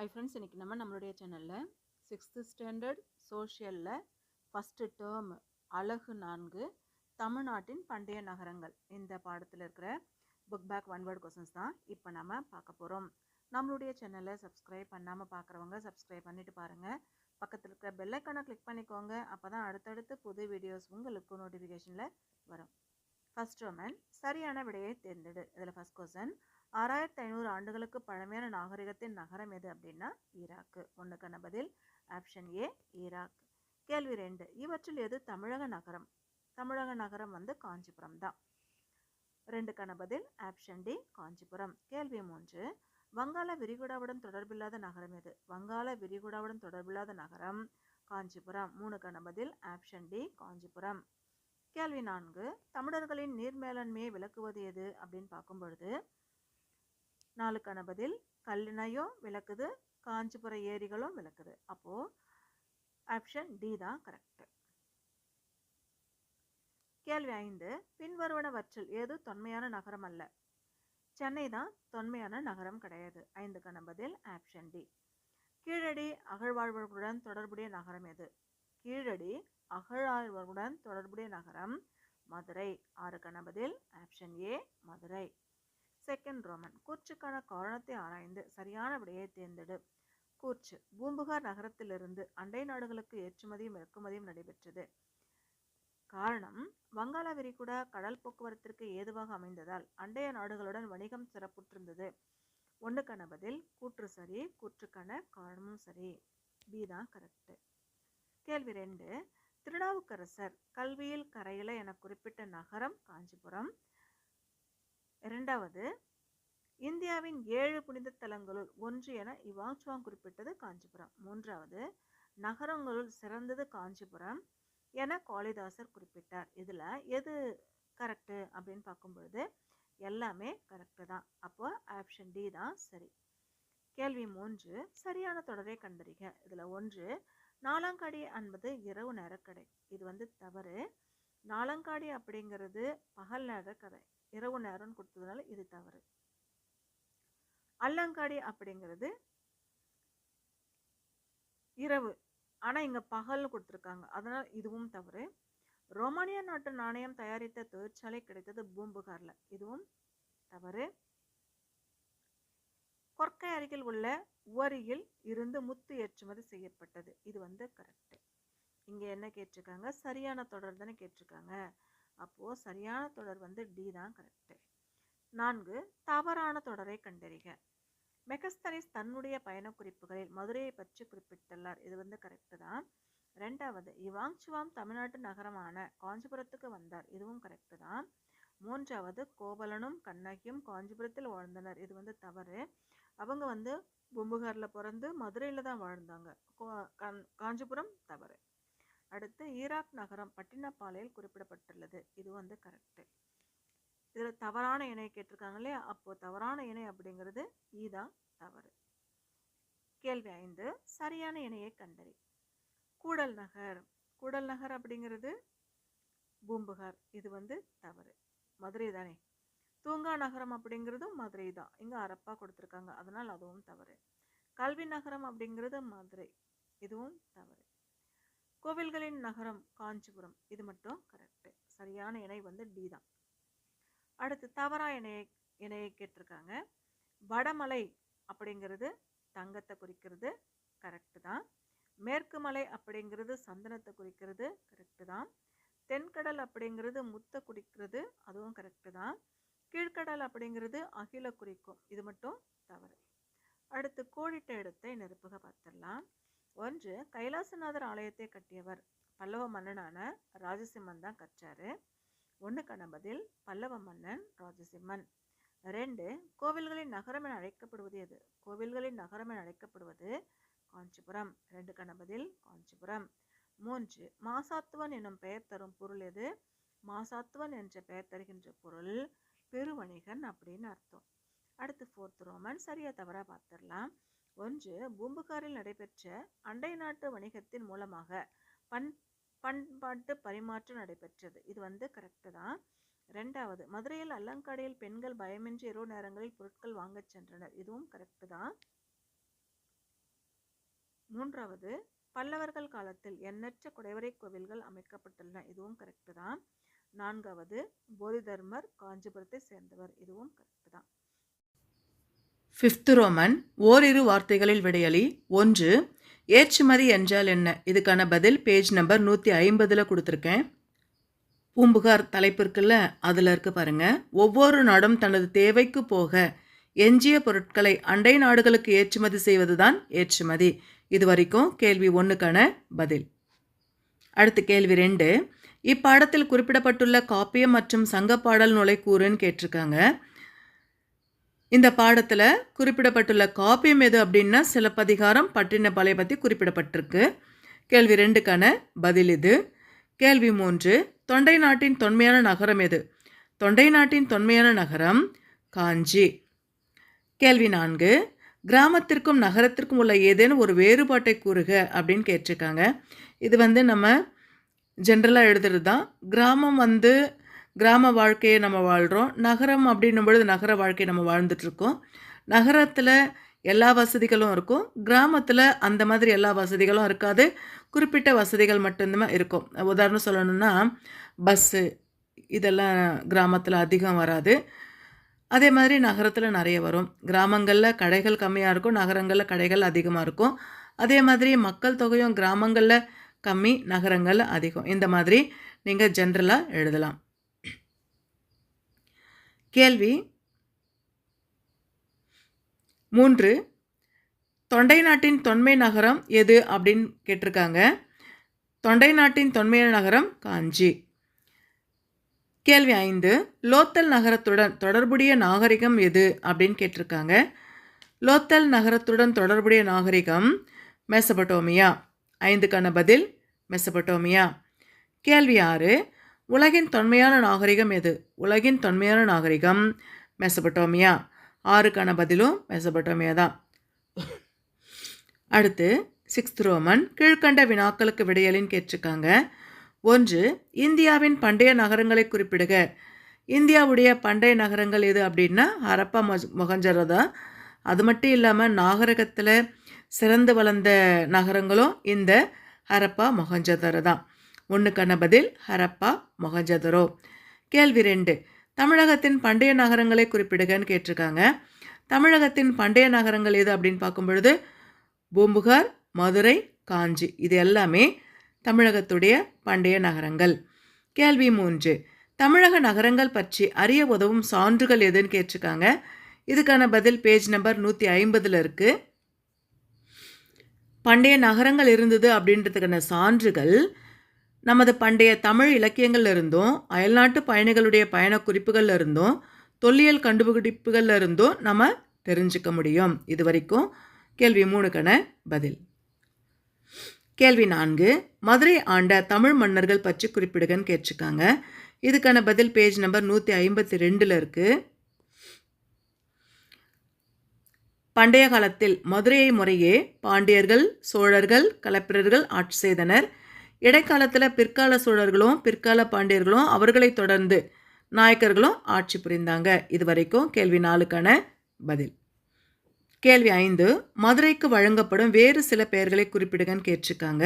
Hi friends இன்றைக்கி நம்ம நம்மளுடைய சேனலில் சிக்ஸ்த்து ஸ்டாண்டர்ட் சோஷியலில் ஃபஸ்ட்டு டேர்ம் அழகு நான்கு தமிழ்நாட்டின் பண்டைய நகரங்கள். இந்த பாடத்தில் இருக்கிற book back one word questions தான் இப்போ நம்ம பார்க்க போகிறோம் நம்மளுடைய சேனலை சப்ஸ்கிரைப் பண்ணாமல் பார்க்குறவங்க சப்ஸ்கிரைப் பண்ணிட்டு பாருங்கள் பக்கத்தில் இருக்கிற பெல்லைக்கானை கிளிக் பண்ணிக்கோங்க. அப்போ தான் அடுத்தடுத்து புது வீடியோஸ் உங்களுக்கு நோட்டிஃபிகேஷனில் வரும். ஃபர்ஸ்ட் ரோமன் சரியான விடையை தேர்ந்தெடு. இதில் ஃபர்ஸ்ட் கொஸ்டின் ஆறாயிரத்தி ஐநூறு ஆண்டுகளுக்கு பழமையான நாகரிகத்தின் நகரம் எது அப்படின்னா ஈராக்கு. ஒன்றுக்கான பதில் ஆப்ஷன் ஏ ஈராக். கேள்வி ரெண்டு இவற்றில் எது தமிழக நகரம்? தமிழக நகரம் வந்து காஞ்சிபுரம் தான். ரெண்டுக்கான பதில் ஆப்ஷன் டி காஞ்சிபுரம். கேள்வி மூன்று வங்காள விரிகுடாவுடன் தொடர்பில்லாத நகரம் எது? வங்காள விரிகுடாவுடன் தொடர்பில்லாத நகரம் காஞ்சிபுரம். மூணுக்கான பதில் ஆப்ஷன் டி காஞ்சிபுரம். கேள்வி நான்கு தமிழர்களின் நீர் மேலாண்மையை விளக்குவது எது? அப்படின்னு பார்க்கும் பொழுது நாலுக்கான பதில் கல்லினையும் விளக்குது காஞ்சிபுர ஏரிகளும் விளக்குது. அப்போது ஆப்ஷன் டி தான் கரெக்ட் கேள்வி ஐந்து பின்வருவனவற்றில் ஏது தொன்மையான நகரம் அல்ல? சென்னை தான் தொன்மையான நகரம் கிடையாது. ஐந்துக்கான பதில் ஆப்ஷன் டி கீழடி அகழ்வாழ்வர்களுடன் தொடர்புடைய நகரம் எது? கீழடி அகழாழ்வர்களுடன் தொடர்புடைய நகரம் மதுரை. ஆறு கணபதில் option A Madurai. Second Roman கூர்ச்சுக்கான காரணத்தை ஆராய்ந்து சரியான விடையை தேர்ந்தெடு. கூர்ச்சு பூம்புகார் நகரத்திலிருந்து அண்டை நாடுகளுக்கு ஏற்றுமதியும் இறக்குமதியும் நடைபெற்றது. காரணம் வங்காள விரிகுடா கடல் போக்குவரத்திற்கு ஏதுவாக அமைந்ததால் அண்டைய நாடுகளுடன் வணிகம் சிறப்புற்றிருந்தது. ஒன்று கணபதில் கூற்று சரி கூற்றுக்கான காரணமும் சரி. பி தான் கரெக்டு கேள்வி ரெண்டு. திருநாவுக்கரசர் கல்வியில் கரையில என குறிப்பிட்ட நகரம் காஞ்சிபுரம். இரண்டாவது இந்தியாவின் ஏழு புனித தலங்களுள் ஒன்று என இவாங்சுவாங் குறிப்பிட்டது காஞ்சிபுரம். மூன்றாவது நகரங்களுள் சிறந்தது காஞ்சிபுரம் என காளிதாசர் குறிப்பிட்டார். இதில் எது கரெக்டு அப்படின்னு பார்க்கும் பொழுது எல்லாமே கரெக்டு தான். அப்போ ஆப்ஷன் டி தான் சரி. கேள்வி மூன்று சரியான தொடரை கண்டறிக. இதில் ஒன்று நாலாங்காடி என்பது இரவு நேரக்கடை. இது வந்து தவறு. நாலங்காடி அப்படிங்கிறது பகல் நேர கடை இரவு நேரம்னு கொடுத்ததுனால இது தவறு. அல்லங்காடி அப்படிங்கிறது இரவு. ஆனால் இங்கே பகல்னு கொடுத்துருக்காங்க. அதனால் இதுவும் தவறு. ரோமானிய நாட்டு நாணயம் தயாரித்த தொழிற்சாலை கிடைத்தது பூம்புகாரில். இதுவும் தவறு. கொற்கை அருகில் உள்ள உவரியில் இருந்து முத்து ஏற்றுமதி செய்யப்பட்டது. இது வந்து கரெக்டு இங்கே என்ன கேட்டிருக்காங்க? சரியான தொடர் தானே கேட்டிருக்காங்க. அப்போது சரியான தொடர் வந்து டி தான் கரெக்டு நான்கு தவறான தொடரை கண்டறிக. மெகஸ்தனிஸ் தன்னுடைய பயண குறிப்புகளில் மதுரையை பற்றி குறிப்பிட்டுள்ளார். இது வந்து கரெக்டு தான். ரெண்டாவது இவாங் இவாங்சுவாம் தமிழ்நாட்டு நகரமான காஞ்சிபுரத்துக்கு வந்தார். இதுவும் கரெக்டு தான். மூன்றாவது கோவலனும் கண்ணகியும் காஞ்சிபுரத்தில் வாழ்ந்தனர். இது வந்து தவறு. அவங்க வந்து பூம்புகாரில் பிறந்து மதுரையில் தான் வாழ்ந்தாங்க. காஞ்சிபுரம் தவறு. அடுத்து ஈராக் நகரம் பட்டினப்பாளையில் குறிப்பிடப்பட்டுள்ளது. இது வந்து கரெக்டு இதில் தவறான இணை கேட்டிருக்காங்க இல்லையா? அப்போது தவறான இணை அப்படிங்கிறது ஈதான் தவறு. கேள்வி ஐந்து சரியான இணையை கண்டறி. கூடல் நகர். கூடல் நகர் அப்படிங்கிறது பூம்புகார். இது வந்து தவறு. மதுரை தானே? தூங்கா நகரம் அப்படிங்கிறதும் மதுரை தான். இங்கே அரப்பா கொடுத்துருக்காங்க. அதனால் அதுவும் தவறு. கல்வி நகரம் அப்படிங்கிறது மதுரை. இதுவும் தவறு. கோவில்களின் நகரம் காஞ்சிபுரம். இது மட்டும் கரெக்டு சரியான இணை வந்து டி தான். அடுத்து தவறா இணையை இணையை கேட்டிருக்காங்க. வடமலை அப்படிங்கிறது தங்கத்தை குறிக்கிறது கரெக்டு தான். மேற்கு மலை அப்படிங்கிறது சந்தனத்தை குறிக்கிறது கரெக்டு தான். தென்கடல் அப்படிங்கிறது முத்தை குறிக்கிறது அதுவும் கரெக்டு தான். கீழ்கடல் அப்படிங்கிறது அகில குறிக்கும். இது மட்டும் தவறு. அடுத்து கோடிட்ட இடத்தை நெருப்புக பார்த்துடலாம். ஒன்று கைலாசநாதர் ஆலயத்தை கட்டியவர் பல்லவ மன்னனான ராஜசிம்மன் தான் கற்றாரு. ஒன்றுக்கான பதில் பல்லவ மன்னன் ராஜசிம்மன். ரெண்டு கோவில்களின் நகரம் என அழைக்கப்படுவது எது? கோவில்களின் நகரம் என அழைக்கப்படுவது காஞ்சிபுரம். ரெண்டுக்கான பதில் காஞ்சிபுரம். மூன்று மாசாத்துவன் எனும் பெயர் தரும் பொருள் எது? மாசாத்துவன் என்ற பெயர் தருகின்ற பொருள் பெருவணிகன் அப்படின்னு அர்த்தம். அடுத்து ஃபோர்த் ரோமன் சரியா தவறா பார்த்துடலாம். ஒன்று பூம்புகாரில் நடைபெற்ற அண்டை நாட்டு வணிகத்தின் மூலமாக பண் பண்பாட்டு பரிமாற்றம் நடைபெற்றது. இது வந்து கரெக்டு தான். ரெண்டாவது மதுரையில் அல்லங்காடியில் பெண்கள் பயமின்றி இரவு நேரங்களில் பொருட்கள் வாங்கச் சென்றனர். இதுவும் கரெக்டு தான். மூன்றாவது பல்லவர்கள் காலத்தில் எண்ணற்ற குடைவரை கோவில்கள் அமைக்கப்பட்டுள்ளன. இதுவும் கரெக்டு தான். நான்காவது போதிதர்மர் காஞ்சிபுரத்தை சேர்ந்தவர். இதுவும் கரெக்ட் தான். ஃபிஃப்த் ரோமன் ஓரிரு வார்த்தைகளில் விடையளி ஒன்று ஏற்றுமதி என்றால் என்ன? இதுக்கான பதில் பேஜ் நம்பர் நூற்றி ஐம்பதில் கொடுத்துருக்கேன். பூம்புகார் தலைப்பு இருக்குல்ல அதில் இருக்க பாருங்கள் ஒவ்வொரு நாடும் தனது தேவைக்கு போக எஞ்சிய பொருட்களை அண்டை நாடுகளுக்கு ஏற்றுமதி செய்வதுதான் ஏற்றுமதி. இது வரைக்கும் கேள்வி ஒன்றுக்கான பதில். அடுத்து கேள்வி ரெண்டு இப்பாடத்தில் குறிப்பிடப்பட்டுள்ள காப்பியம் மற்றும் சங்க பாடல் நுழைக்கூறுன்னு கேட்டிருக்காங்க. இந்த பாடத்தில் குறிப்பிடப்பட்டுள்ள காப்பியம் எது அப்படின்னா சிலப்பதிகாரம் பட்டினப்பாளைய பற்றி குறிப்பிடப்பட்டிருக்கு. கேள்வி ரெண்டுக்கான பதில் இது. கேள்வி மூன்று தொண்டை நாட்டின் தொன்மையான நகரம் எது? தொண்டை நாட்டின் தொன்மையான நகரம் காஞ்சி. கேள்வி நான்கு கிராமத்திற்கும் நகரத்திற்கும் உள்ள ஏதேனும் ஒரு வேறுபாட்டை கூறுக அப்படின்னு கேட்டிருக்காங்க. இது வந்து நம்ம ஜென்ரலாக எழுதுறது தான். கிராமம் வந்து கிராம வாழ்க்கையை நம்ம வாழ்கிறோம் நகரம் அப்படின்னும் பொழுது நகர வாழ்க்கையை நம்ம வாழ்ந்துட்டுருக்கோம் நகரத்தில் எல்லா வசதிகளும் இருக்கும். கிராமத்தில் அந்த மாதிரி எல்லா வசதிகளும் இருக்காது. குறிப்பிட்ட வசதிகள் மட்டும்தான் இருக்கும். உதாரணம் சொல்லணும்னா பஸ்ஸு இதெல்லாம் கிராமத்தில் அதிகம் வராது. அதே மாதிரி நகரத்தில் நிறைய வரும். கிராமங்களில் கடைகள் கம்மியாக இருக்கும். நகரங்களில் கடைகள் அதிகமாக இருக்கும். அதே மாதிரி மக்கள் தொகையும் கிராமங்களில் கம்மி நகரங்கள் அதிகம். இந்த மாதிரி நீங்கள் ஜென்ரலாக எழுதலாம். கேள்வி மூன்று தொண்டை நாட்டின் தொன்மை நகரம் எது அப்படின்னு கேட்டிருக்காங்க. தொண்டை நாட்டின் தொன்மை நகரம் காஞ்சி. கேள்வி ஐந்து லோத்தல் நகரத்துடன் தொடர்புடைய நாகரிகம் எது அப்படின்னு கேட்டிருக்காங்க. லோத்தல் நகரத்துடன் தொடர்புடைய நாகரிகம் மேசபட்டோமியா ஐந்துக்கான பதில் மெசபட்டோமியா கேள்வி ஆறு உலகின் தொன்மையான நாகரிகம் எது? உலகின் தொன்மையான நாகரிகம் மெசபட்டோமியா ஆறுக்கான பதிலும் மெசபட்டோமியா தான். அடுத்து சிக்ஸ்த் ரோமன் கீழ்கண்ட வினாக்களுக்கு விடையலின்னு கேட்டிருக்காங்க. ஒன்று இந்தியாவின் பண்டைய நகரங்களை குறிப்பிடுக. இந்தியாவுடைய பண்டைய நகரங்கள் எது அப்படின்னா ஹரப்பா மொ மொகஞ்சரதா அது மட்டும் இல்லாமல் நாகரிகத்தில் சிறந்து வளர்ந்த நகரங்களும் இந்த ஹரப்பா மொகஞ்சதரோ தான். ஒன்றுக்கான பதில் ஹரப்பா மொகஞ்சதரோ கேள்வி ரெண்டு தமிழகத்தின் பண்டைய நகரங்களை குறிப்பிடுகன்னு கேட்டிருக்காங்க. தமிழகத்தின் பண்டைய நகரங்கள் எது அப்படின்னு பார்க்கும் பொழுது பூம்புகார் மதுரை காஞ்சி இது எல்லாமே தமிழகத்துடைய பண்டைய நகரங்கள். கேள்வி மூன்று தமிழக நகரங்கள் பற்றி அறிய உதவும் சான்றுகள் எதுன்னு கேட்டிருக்காங்க. இதுக்கான பதில் பேஜ் நம்பர் நூற்றி ஐம்பதில் இருக்குது பண்டைய நகரங்கள் இருந்தது அப்படின்றதுக்கான சான்றுகள் நமது பண்டைய தமிழ் இலக்கியங்கள்ல இருந்தும் அயல்நாட்டு பயணிகளுடைய பயண குறிப்புகள்ல இருந்தும் தொல்லியல் கண்டுபிடிப்புகள்ல இருந்தும் நம்ம தெரிஞ்சுக்க முடியும். இது வரைக்கும் கேள்வி மூணுக்கான பதில். கேள்வி நான்கு மதுரை ஆண்ட தமிழ் மன்னர்கள் பற்றி குறிப்பிடுகன்னு கேட்டிருக்காங்க. இதுக்கான பதில் பேஜ் நம்பர் நூற்றி ஐம்பத்தி ரெண்டில் இருக்குது பண்டைய காலத்தில் மதுரையை முறையே பாண்டியர்கள் சோழர்கள் கலப்பிரர்கள் ஆட்சி செய்தனர். இடைக்காலத்தில் பிற்கால சோழர்களும் பிற்கால பாண்டியர்களும் அவர்களை தொடர்ந்து நாயக்கர்களும் ஆட்சி புரிந்தாங்க. இது வரைக்கும் கேள்வி நாலுக்கான பதில். கேள்வி ஐந்து மதுரைக்கு வழங்கப்படும் வேறு சில பெயர்களை குறிப்பிடுங்கன்னு கேட்டிருக்காங்க.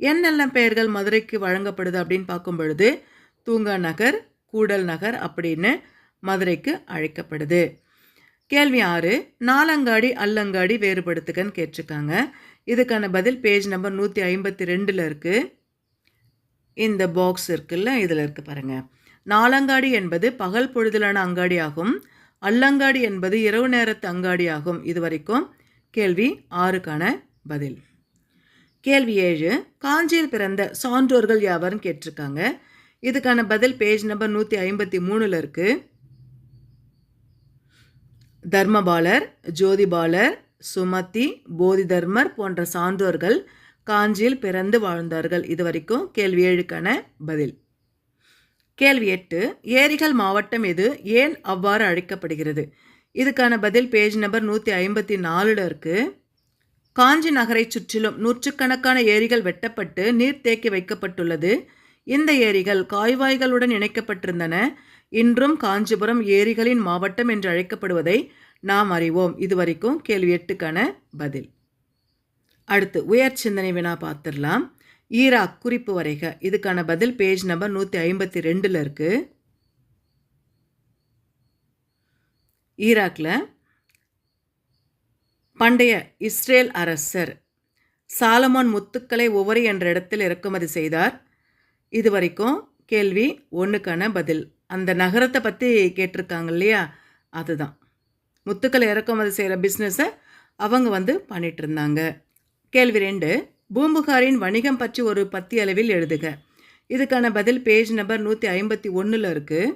என்னெல்லாம் பெயர்கள் மதுரைக்கு வழங்கப்படுது அப்படின்னு பார்க்கும் பொழுது தூங்கா நகர் கூடல் நகர் அப்படின்னு மதுரைக்கு அழைக்கப்படுது. கேள்வி ஆறு நாலங்காடி அல்லங்காடி வேறுபடுத்துகன்னு கேட்டிருக்காங்க இதுக்கான பதில் பேஜ் நம்பர் நூற்றி ஐம்பத்தி ரெண்டில் இருக்குது இந்த பாக்ஸ் இருக்குல்ல இதில் இருக்குது பாருங்கள் நாலங்காடி என்பது பகல் பொழுதிலான அங்காடி ஆகும் அல்லங்காடி என்பது இரவு நேரத்து அங்காடி ஆகும் இது வரைக்கும் கேள்வி ஆறுக்கான பதில். கேள்வி ஏழு காஞ்சியில் பிறந்த சான்றோர்கள் யாவர்னு கேட்டிருக்காங்க இதுக்கான பதில் பேஜ் நம்பர் நூற்றி ஐம்பத்தி மூணில் இருக்குது தர்மபாலர் ஜோதிபாலர் சுமதி போதிதர்மர் போன்ற சான்றோர்கள் காஞ்சியில் பிறந்து வாழ்ந்தார்கள். இது வரைக்கும் கேள்வி ஏழுக்கான பதில். கேள்வி எட்டு ஏரிகள் மாவட்டம் இது ஏன் அவ்வாறு அழைக்கப்படுகிறது? இதுக்கான பதில் பேஜ் நம்பர் நூற்றி ஐம்பத்தி நாலில் இருக்குது காஞ்சி நகரை சுற்றிலும் நூற்றுக்கணக்கான ஏரிகள் வெட்டப்பட்டு நீர் தேக்கி வைக்கப்பட்டுள்ளது. இந்த ஏரிகள் காய்வாய்களுடன் இணைக்கப்பட்டிருந்தன. இன்றும் காஞ்சிபுரம் ஏரிகளின் மாவட்டம் என்று அழைக்கப்படுவதை நாம் அறிவோம். இதுவரைக்கும் கேள்வி எட்டுக்கான பதில். அடுத்து உயர் சிந்தனை வினா பார்த்துடலாம். ஈராக் குறிப்பு வரைக. இதுக்கான பதில் பேஜ் நம்பர் நூற்றி ஐம்பத்தி ரெண்டில் இருக்குது ஈராக்கில் பண்டைய இஸ்ரேல் அரசர் சாலமோன் முத்துக்களை ஒவ்வொரு என்ற இடத்தில் இறக்குமதி செய்தார். இதுவரைக்கும் கேள்வி ஒன்றுக்கான பதில். அந்த நகரத்தை பற்றி கேட்டிருக்காங்க இல்லையா அதுதான். முத்துக்களை இறக்குமதி செய்கிற பிஸ்னஸை அவங்க வந்து பண்ணிட்டு இருந்தாங்க கேள்வி ரெண்டு பூம்புகாரின் வணிகம் பற்றி ஒரு பத்தி அளவில் எழுதுக. இதுக்கான பதில் பேஜ் நம்பர் நூற்றி ஐம்பத்தி ஒன்றில் இருக்குது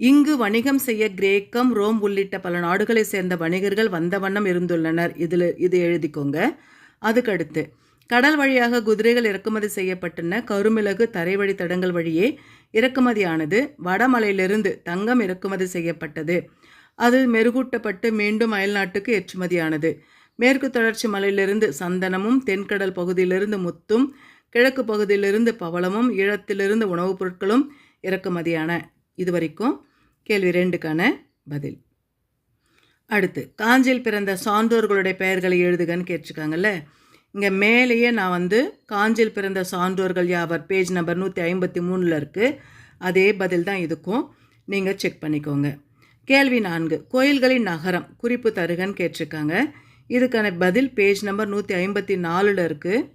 இங்கு வணிகம் செய்ய கிரேக்கம் ரோம் உள்ளிட்ட பல நாடுகளை சேர்ந்த வணிகர்கள் வந்த வண்ணம் இருந்துள்ளனர். இதில் இது எழுதிக்கோங்க. அதுக்கடுத்து கடல் வழியாக குதிரைகள் இறக்குமதி செய்யப்பட்டன. கருமிளகு தரைவழி தடங்கள் வழியே இறக்குமதியானது வடமலையிலிருந்து தங்கம் இறக்குமதி செய்யப்பட்டது. அது மெருகூட்டப்பட்டு மீண்டும் அயல்நாட்டுக்கு ஏற்றுமதியானது. மேற்கு தொடர்ச்சி மலையிலிருந்து சந்தனமும் தென்கடல் பகுதியிலிருந்து முத்தும் கிழக்கு பகுதியிலிருந்து பவளமும் ஈழத்திலிருந்து உணவுப் பொருட்களும் இறக்குமதியான. இதுவரைக்கும் கேள்வி ரெண்டுக்கான பதில். அடுத்து காஞ்சியில் பிறந்த சான்றோர்களுடைய பெயர்களை எழுதுகன்னு கேட்டிருக்காங்கல்ல? இங்கே மேலேயே நான் வந்து காஞ்சியில் பிறந்த சான்றோர்கள் யாவர்? பேஜ் நம்பர் நூற்றி ஐம்பத்தி மூணில் இருக்குது அதே பதில் தான் இதுக்கும். நீங்கள் செக் பண்ணிக்கோங்க. கேள்வி நான்கு. கோயில்களின் நகரம் குறிப்பு தருகன்னு கேட்டிருக்காங்க. இதுக்கான பதில் பேஜ் நம்பர் நூற்றி ஐம்பத்தி நாலில் இருக்குது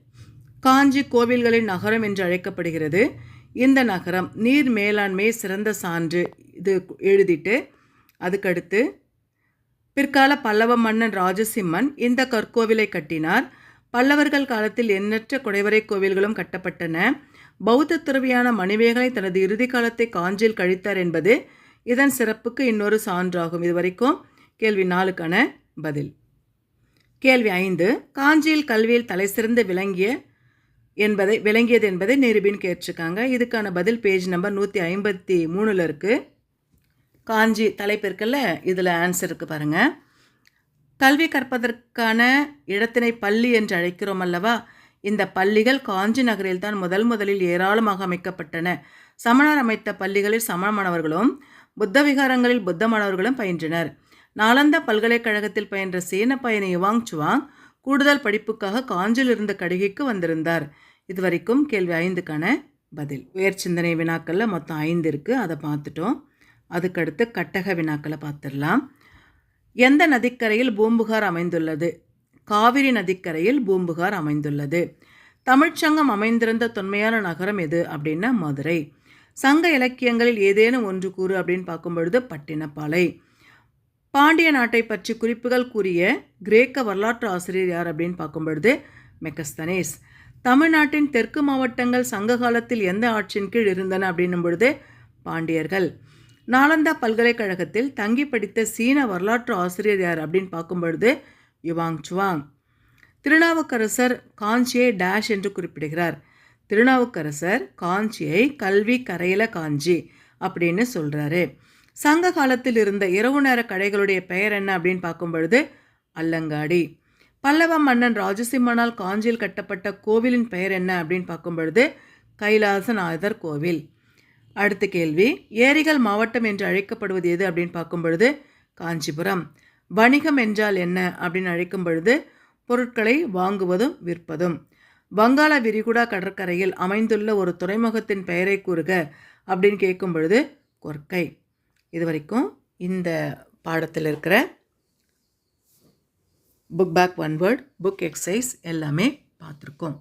காஞ்சி கோவில்களின் நகரம் என்று அழைக்கப்படுகிறது. இந்த நகரம் நீர் மேலாண்மை சிறந்த சான்று. இது எழுதிட்டு அதுக்கடுத்து பிற்கால பல்லவ மன்னன் ராஜசிம்மன் இந்த கற்கோவிலை கட்டினார். பல்லவர்கள் காலத்தில் எண்ணற்ற குடைவரை கோவில்களும் கட்டப்பட்டன. பௌத்த துறவியான மணிவேகலை தனது இறுதி காலத்தை காஞ்சியில் கழித்தார் என்பது இதன் சிறப்புக்கு இன்னொரு சான்றாகும் இதுவரைக்கும். கேள்வி நாலுக்கான பதில். கேள்வி ஐந்து காஞ்சியில் கல்வியில் தலைசிறந்து விளங்கிய என்பதை விளங்கியது என்பதை நிரூபின் கேட்டிருக்காங்க. இதுக்கான பதில் பேஜ் நம்பர் நூற்றி ஐம்பத்தி மூணில் இருக்குது காஞ்சி தலைப்பு இருக்குல்ல இதில் ஆன்சர் இருக்குது பாருங்கள் கல்வி கற்பதற்கான இடத்தினை பள்ளி என்று அழைக்கிறோம் அல்லவா? இந்த பள்ளிகள் காஞ்சி நகரில்தான் முதல் முதலில் ஏராளமாக அமைக்கப்பட்டன. சமணர் அமைத்த பள்ளிகளில் சமண மாணவர்களும் புத்த விகாரங்களில் புத்த மாணவர்களும் பயின்றனர். நாலந்தா பல்கலைக்கழகத்தில் பயின்ற சீன பயணி யுவாங் சுவாங் கூடுதல் படிப்புக்காக காஞ்சியில் இருந்த கடுகைக்கு வந்திருந்தார். இதுவரைக்கும் கேள்வி ஐந்துக்கான பதில். உயர் சிந்தனை வினாக்களில் மொத்தம் ஐந்து இருக்குது அதை பார்த்துட்டோம். அதுக்கடுத்து கட்டக வினாக்களை பார்த்துடலாம். எந்த நதிக்கரையில் பூம்புகார் அமைந்துள்ளது? காவிரி நதிக்கரையில் பூம்புகார் அமைந்துள்ளது. தமிழ்ச்சங்கம் அமைந்திருந்த தொன்மையான நகரம் எது அப்படின்னா மதுரை. சங்க இலக்கியங்களில் ஏதேனும் ஒன்று கூறு அப்படின்னு பார்க்கும் பொழுது பட்டினப்பாலை. பாண்டிய நாட்டை பற்றி குறிப்புகள் கூறிய கிரேக்க வரலாற்று ஆசிரியர் யார் அப்படின்னு பார்க்கும் பொழுது மெக்கஸ்தனேஸ். தமிழ்நாட்டின் தெற்கு மாவட்டங்கள் சங்க காலத்தில் எந்த ஆட்சியின் கீழ் இருந்தன அப்படின்னும் பொழுது பாண்டியர்கள். நாலந்தா பல்கலைக்கழகத்தில் தங்கி படித்த சீன வரலாற்று ஆசிரியர் யார் அப்படின்னு பார்க்கும் பொழுது யுவாங் சுவாங். திருநாவுக்கரசர் காஞ்சியை டேஷ் என்று குறிப்பிடுகிறார். திருநாவுக்கரசர் காஞ்சியை கல்வி கரையில காஞ்சி அப்படின்னு சொல்கிறாரு சங்க காலத்தில் இருந்த இரவு நேர கடைகளுடைய பெயர் என்ன அப்படின்னு பார்க்கும் பொழுது அல்லங்காடி. பல்லவ மன்னன் ராஜசிம்மனால் காஞ்சியில் கட்டப்பட்ட கோவிலின் பெயர் என்ன அப்படின்னு பார்க்கும் பொழுது கைலாசநாதர் கோவில். அடுத்த கேள்வி ஏரிகள் மாவட்டம் என்று அழைக்கப்படுவது எது அப்படின்னு பார்க்கும் பொழுது காஞ்சிபுரம். வணிகம் என்றால் என்ன அப்படின்னு அழைக்கும் பொழுது பொருட்களை வாங்குவதும் விற்பதும். வங்காள விரிகுடா கடற்கரையில் அமைந்துள்ள ஒரு துறைமுகத்தின் பெயரை கூறுக அப்படின்னு கேட்கும் பொழுது கொர்க்கை இது வரைக்கும் இந்த பாடத்தில் இருக்கிற book back one word book exercise எல்லாமே பார்த்துருக்கோம்.